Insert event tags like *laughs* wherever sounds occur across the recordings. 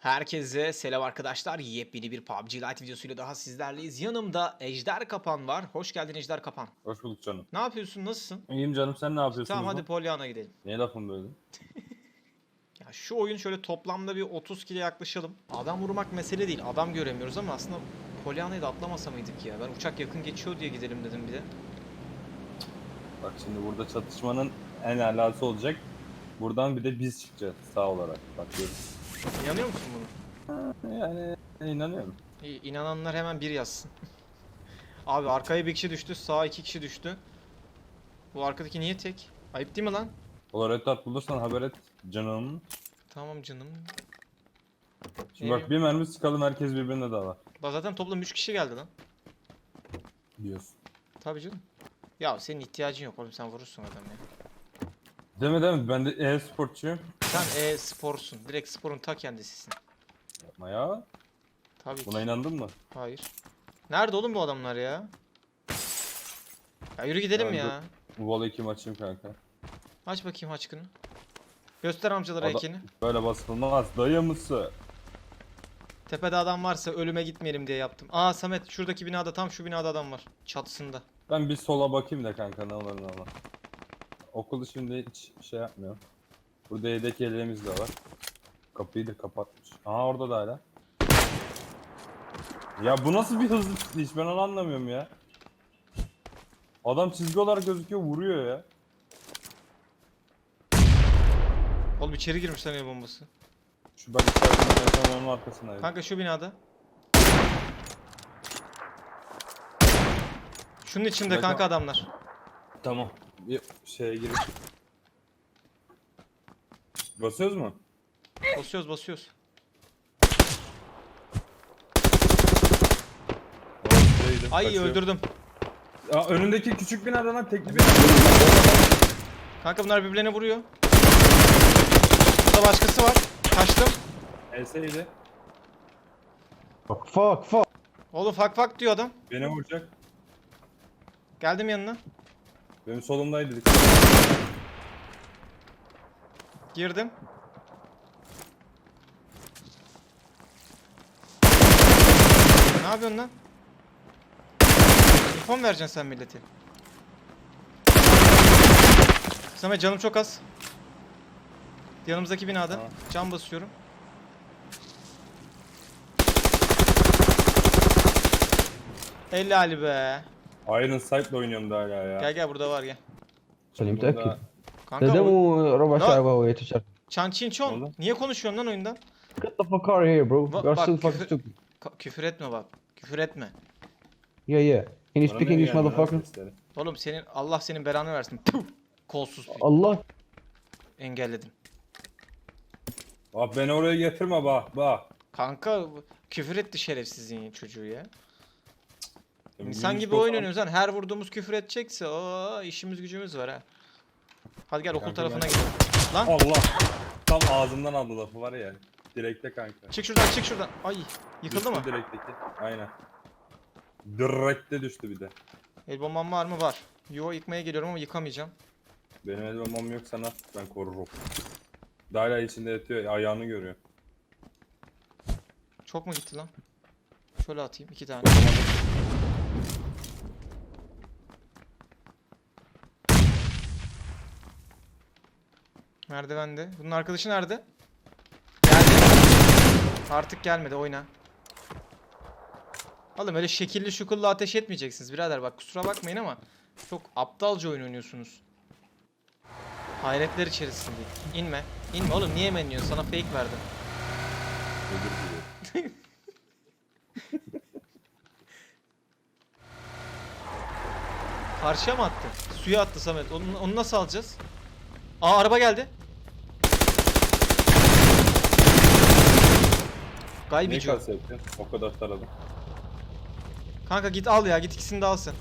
Herkese selam arkadaşlar. Yepyeni bir PUBG Lite videosuyla daha sizlerleyiz. Yanımda Ejder Kapan var. Hoş geldin Ejder Kapan. Hoş bulduk canım. Ne yapıyorsun? Nasılsın? İyiyim canım sen ne yapıyorsun? Tamam hadi Polyan'a gidelim. Niye lafın böyle? *laughs* Ya şu oyun şöyle toplamda bir 30 kilo yaklaşalım. Adam vurmak mesele değil. Adam göremiyoruz ama aslında Polyana'yı da atlamasa mıydık ya? Ben uçak yakın geçiyor diye gidelim dedim bir de. Bak şimdi burada çatışmanın en alası olacak. Buradan bir de biz çıkacağız sağ olarak. Bak görürüz. İnanıyor musun buna? Yani inanıyorum. İyi, inananlar hemen bir yazsın. *laughs* Abi arkaya bir kişi düştü, sağa iki kişi düştü. Bu arkadaki niye tek? Ayıp değil mi lan? Olaretat bulursan haber et canım. Tamam canım. Şimdi bak bir mermi sıkalım herkes birbirine dalar. Bak zaten toplam 3 kişi geldi lan. Diyorsun. Tabii canım. Ya senin ihtiyacın yok oğlum sen vurursun adam ya. Deme deme ben de e-sporçuyum. Sen e-sporsun. Direkt sporun ta kendisisin. Yapma ya. Tabii Buna ki. inandın mı? Hayır. Nerede oğlum bu adamlar ya? Ya yürü gidelim Ben de- ya. Bu voleyi kim açayım kanka? Aç bakayım haçkını. Göster amcalara Ada- ekini. Böyle basılmaz. Dayı mısı? Tepede adam varsa ölüme gitmeyelim diye yaptım. Aa Samet şuradaki binada tam şu binada adam var. Çatısında. Ben bir sola bakayım da kanka ne olur ne olur. Okulu şimdi hiç şey yapmıyor. Burada yedek yeleğimiz de var. Kapıyı da kapatmış. Aha orada da hala. Ya bu nasıl bir hızlı hiç ben onu anlamıyorum ya. Adam çizgi olarak gözüküyor vuruyor ya. Oğlum içeri girmiş lan el bombası. Şu ben içerisinde onun arkasındayım. Kanka şu binada. Şunun içinde kanka adamlar. Tamam. Bir şeye girip. Basıyoruz mu? Basıyoruz basıyoruz. Orasıydı. Ay Kaçıyor. öldürdüm. Aa, önündeki küçük binada lan tekli bina. Kanka bunlar birbirlerine vuruyor. Burada başkası var. Kaçtım. Elseydi. Fuck, fuck, fuck. Oğlum fak fak diyor adam. Beni vuracak. Geldim yanına. Benim solumdaydı. Girdim. Ne yapıyorsun lan? İnfo mu vereceksin sen milleti? Samet canım çok az. Yanımızdaki binada. Tamam. Cam basıyorum. Elli Ali be. Iron Sight'la oynuyorum da hala ya. Gel gel burada var gel. سليم Burada- متأكد Kanka ده o... مو ربع لا. ساعة وهو يتشر Çan Çin Çon. Oğlum. Niye konuşuyorsun lan oyundan? Get the fuck out of here bro Bak- You are bak, still fucking küfür- stupid Ka- küfür etme bak. Küfür etme. Yeah yeah Can you Bana speak ne English geldi lan motherfucker sesleri? Oğlum senin Allah senin belanı versin. Puh! Kolsuz bir- Allah engelledim. Bak beni oraya getirme bak bak. Kanka küfür etti şerefsizin çocuğu ya. İnsan gibi oyun oynuyoruz lan. Her vurduğumuz küfür edecekse o işimiz gücümüz var ha. Hadi gel okul Kanka tarafına ben- gidelim. Lan Allah. Tam ağzımdan aldı lafı var ya. Direkte kanka. çık şuradan çık şuradan. Ay yıkıldı Düştü mı? Direkteki. Aynen. Direkte düştü bir de. El bombam var mı? Var. Yo yıkmaya geliyorum ama yıkamayacağım. Benim el bombam yok sana ben korurum. Hala içinde yatıyor ayağını görüyor. Çok mu gitti lan? Şöyle atayım iki tane. Merdivende. Bunun arkadaşı nerede? Geldi. Artık gelmedi oyna. Oğlum öyle şekilli şukullu ateş etmeyeceksiniz birader bak kusura bakmayın ama çok aptalca oyun oynuyorsunuz. Hayretler içerisindeyim. İnme. İnme oğlum niye menliyorsun? Sana fake verdim. *laughs* Karşıya mı attı? Suya attı Samet. Onu, onu nasıl alacağız? Aa araba geldi. O. kase yaptın? O kadar taradım. Kanka git al ya git ikisini de al sen.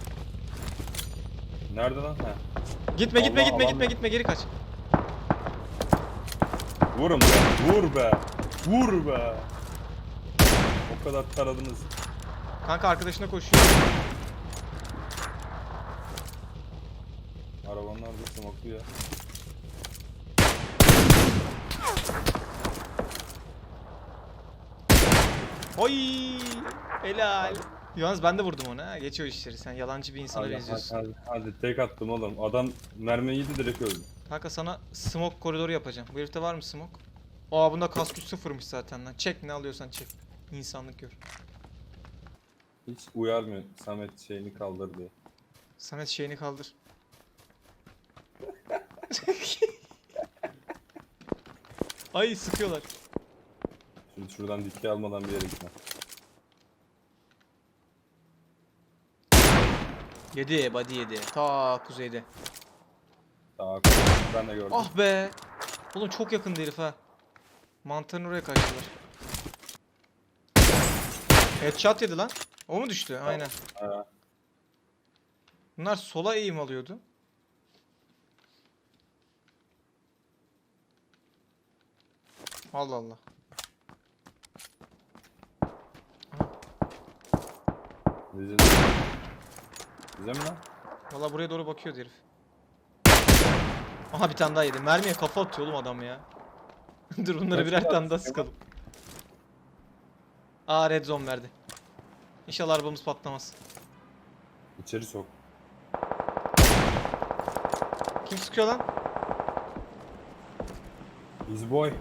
Nerede lan? Ha. Gitme gitme Allah gitme Allah. gitme gitme geri kaç. Vurun be. Vur be. Vur be. O kadar taradınız. Kanka arkadaşına koşuyor. Arabanın nerede smoke'lu ya? Oy! Helal. Yalnız ben de vurdum ona. ha. Geç o işleri. Sen yalancı bir insana Hadi, benziyorsun. hadi, hadi tek attım oğlum. Adam mermi yedi direkt öldü. Kanka sana smoke koridoru yapacağım. Bu herifte var mı smoke? Aa bunda kask güç sıfırmış zaten lan. Çek ne alıyorsan çek. İnsanlık gör. Hiç uyarmıyor Samet şeyini kaldır diye. Samet şeyini kaldır. Ay sıkıyorlar. Şimdi şuradan dikey almadan bir yere gitme. Yedi body yedi. Ta kuzeyde. Daha ben de gördüm. Ah be. Oğlum çok yakındı herif ha. Mantarın oraya kaçtılar. Headshot yedi lan. O mu düştü? Aynen. Ha, Bunlar sola eğim alıyordu. Allah Allah. bize, bize mi lan? Valla buraya doğru bakıyordu herif. Aha bir tane daha yedi. Mermiye kafa atıyor oğlum adam ya. *laughs* Dur bunları birer tane daha sıkalım. Aa red zone verdi. İnşallah arabamız patlamaz. İçeri sok. Kim sıkıyor lan? Easy boy.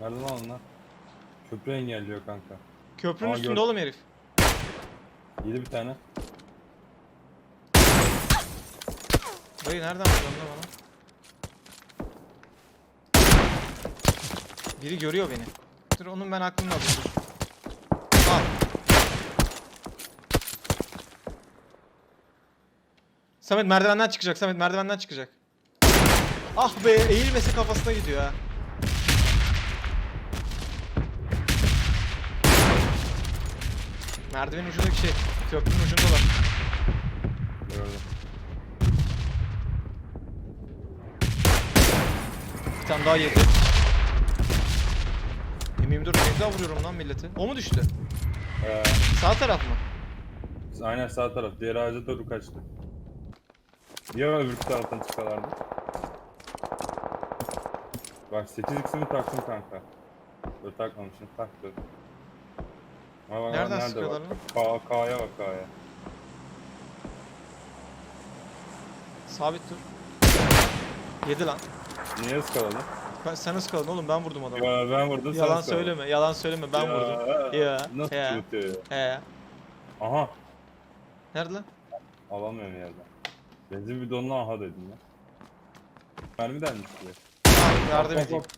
Nerede lan onlar? Köprü engelliyor kanka. Köprünün Aa, üstünde gördüm. oğlum herif. Yedi bir tane. Dayı nereden vuruyorsun lan bana? Biri görüyor beni. Dur onun ben aklımda dur. Al. Samet merdivenden çıkacak. Samet merdivenden çıkacak. Ah be eğilmesi kafasına gidiyor ha. Merdivenin ucundaki şey. Köprünün ucundalar. Gördüm. Bir tane daha yedi. M24 ne daha vuruyorum lan milleti. O mu düştü? Ee, Sağ taraf mı? aynen sağ taraf. Diğer ağaca doğru kaçtı. Niye öbür taraftan çıkarlardı? Bak 8x'imi taktım kanka. Böyle takmamışım taktım. Ama Nereden nerede sıkıyorlar bak? lan? K'ya bak K'ya. Sabit dur. Yedi lan. Niye ıskaladın? Ben, sen ıskaladın oğlum ben vurdum adamı. Ya ben vurdum sen yalan ıskaladın. söyleme, yalan söyleme ben vurdum. Ya, Nasıl ya. yutuyor ya? He. Aha. Nerede lan? Alamıyorum yerden. Benzin bidonuna aha dedim ya. Mermi denmiş diye. Aa, yardım Hop, hop, edeyim. hop.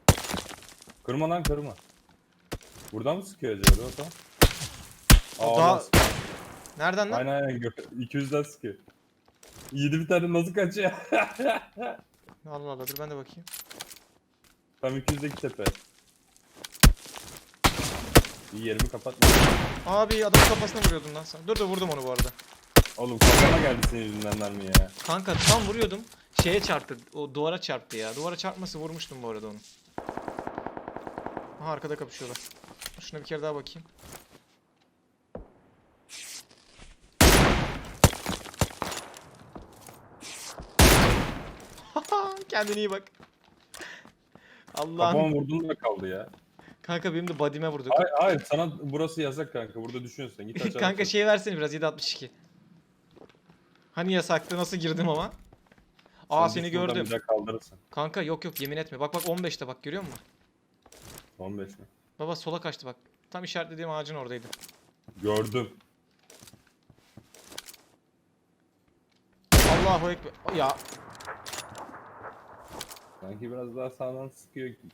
Kırma lan kırma. Buradan mı sıkıyor acaba? O Aa, daha-? Nereden lan? Aynen aynen gö- 200'den sıkıyor. Yedi bir tane nasıl kaçıyor? *laughs* Allah Allah dur ben de bakayım. Tam 200'deki tepe. İyi yerimi kapatma. Abi adamın kafasına vuruyordun lan sen. Dur dur vurdum onu bu arada. Oğlum kafama geldi senin yüzünden mermi ya. Kanka tam vuruyordum. Şeye çarptı. O duvara çarptı ya. Duvara çarpması vurmuştum bu arada onu. Aha arkada kapışıyorlar. Şuna bir kere daha bakayım. Kendine iyi bak. Allah'ım. Kafama vurdun da kaldı ya. Kanka benim de body'me vurdu. Hayır, hayır sana burası yasak kanka. Burada düşüyorsun sen. Git *laughs* aşağı. Kanka şey versene biraz 762. Hani yasaktı nasıl girdim ama? Aa Sen seni git buradan gördüm. Bir daha kaldırırsın. Kanka yok yok yemin etme. Bak bak 15'te bak görüyor musun? 15 mi? Baba sola kaçtı bak. Tam işaretlediğim ağacın oradaydı. Gördüm. Allahu ekber. Ya Sanki biraz daha sağdan sıkıyor gibi.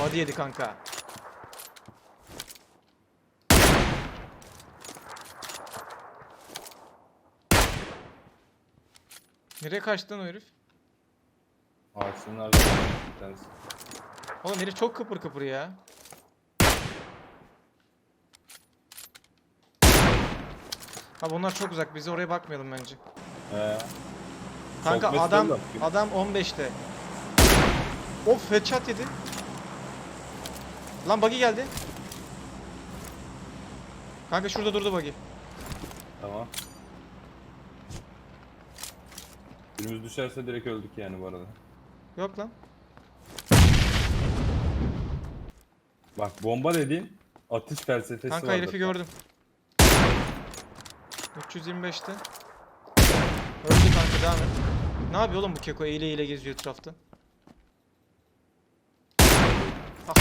body yedi kanka. Nereye kaçtı lan o herif? Ağaçların bir tanesi. Oğlum herif çok kıpır kıpır ya. Abi onlar çok uzak. Biz oraya bakmayalım bence. Ee, Kanka Çok adam yok. adam 15'te. Of headshot yedi. Lan buggy geldi. Kanka şurada durdu buggy. tamam. Birimiz düşerse direkt öldük yani bu arada. Yok lan. Bak bomba dediğin atış felsefesi Kanka vardır. herifi gördüm. 325'te. Öldü kanka devam et. Ne yapıyor oğlum bu keko eğile eğile geziyor etrafta. Ah.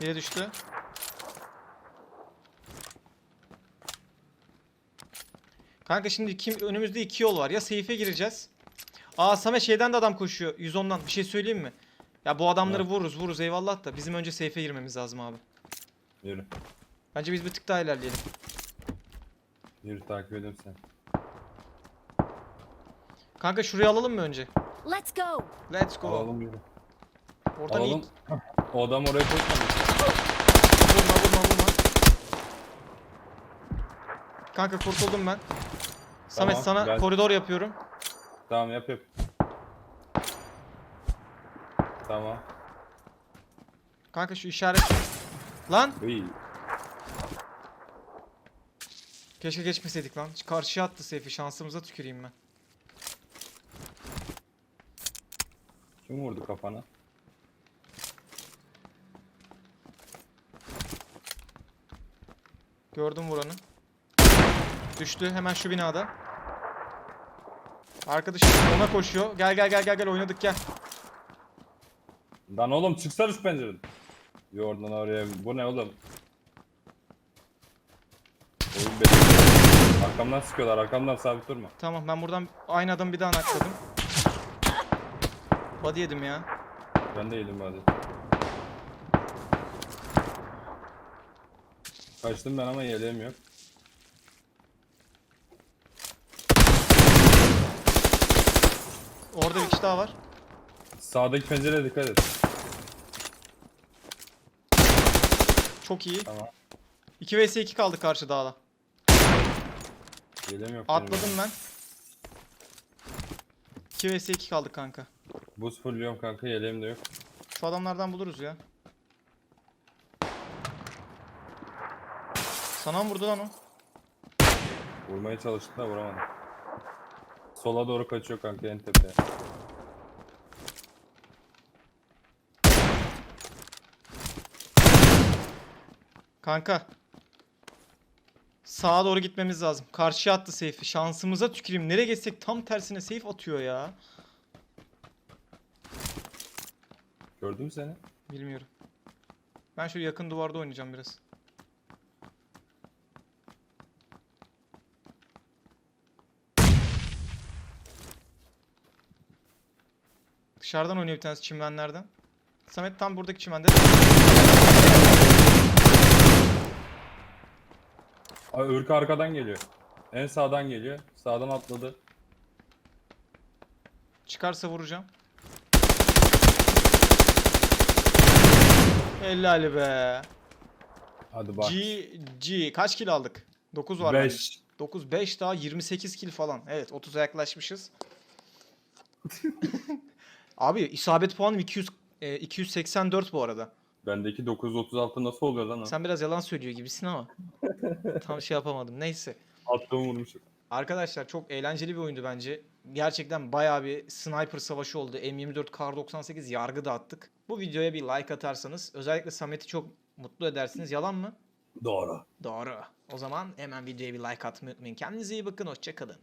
Biri düştü. Kanka şimdi kim önümüzde iki yol var. Ya seyfe gireceğiz. Aa Samet şeyden de adam koşuyor. 110'dan. Bir şey söyleyeyim mi? Ya bu adamları Evet. vururuz vururuz eyvallah da bizim önce seyfe girmemiz lazım abi. Yürü. Bence biz bir tık daha ilerleyelim. Yürü takip ediyorum seni. Kanka şurayı alalım mı önce? Let's go. Let's go. Alalım yürü. Oradan iyi. Alalım. O adam oraya koşmadı. Vurma vurma vurma. Kanka kurtuldum ben. Samet Tamam, sana ben- koridor yapıyorum. Tamam yap yap. Tamam. Kanka şu işaret. Lan İyi. keşke geçmeseydik lan. Karşıya attı seyfi şansımıza tüküreyim ben. Kim vurdu kafana? Gördüm vuranı. Düştü hemen şu binada. Arkadaşım ona koşuyor. Gel gel gel gel gel oynadık gel. Lan oğlum çıksana şu pencereden. Oradan oraya. Bu ne oğlum? Oyun benim. Arkamdan sıkıyorlar. Arkamdan sabit durma. Tamam ben buradan aynı adamı bir daha nakladım. Body yedim ya. Ben de yedim hadi. Kaçtım ben ama yeleğim yok. Orada bir kişi daha var. Sağdaki pencereye dikkat et. Çok iyi. Tamam. 2 vs 2 kaldı karşı dağla. Yeleğim yok. benim Atladım ya. ben. 2 vs 2 kaldı kanka. Buz fulluyorum kanka yeleğim de yok. Şu adamlardan buluruz ya. Sana mı vurdu lan o? Vurmaya çalıştım da vuramadım. Sola doğru kaçıyor kanka en tepeye. Kanka. Sağa doğru gitmemiz lazım. Karşıya attı seyfi. Şansımıza tüküreyim. Nereye geçsek tam tersine seyf atıyor ya. Gördüm seni. Bilmiyorum. Ben şöyle yakın duvarda oynayacağım biraz. Dışarıdan oynuyor bir tanesi çimenlerden. Samet tam buradaki çimende. Ay ırk arkadan geliyor. En sağdan geliyor. Sağdan atladı. Çıkarsa vuracağım. Helal be. Hadi bak. G, G. Kaç kill aldık? 9 var. bende. 5. 9 5 daha 28 kill falan. Evet 30'a yaklaşmışız. *laughs* Abi isabet puanım 200 e, 284 bu arada. Bendeki 936 nasıl oluyor lan o? Sen biraz yalan söylüyor gibisin ama. Tam şey yapamadım. Neyse. Attığımı vurmuşum. Arkadaşlar çok eğlenceli bir oyundu bence. Gerçekten bayağı bir sniper savaşı oldu. M24 Kar 98 yargı dağıttık. Bu videoya bir like atarsanız özellikle Samet'i çok mutlu edersiniz. Yalan mı? Doğru. Doğru. O zaman hemen videoya bir like atmayı unutmayın. Kendinize iyi bakın. Hoşçakalın.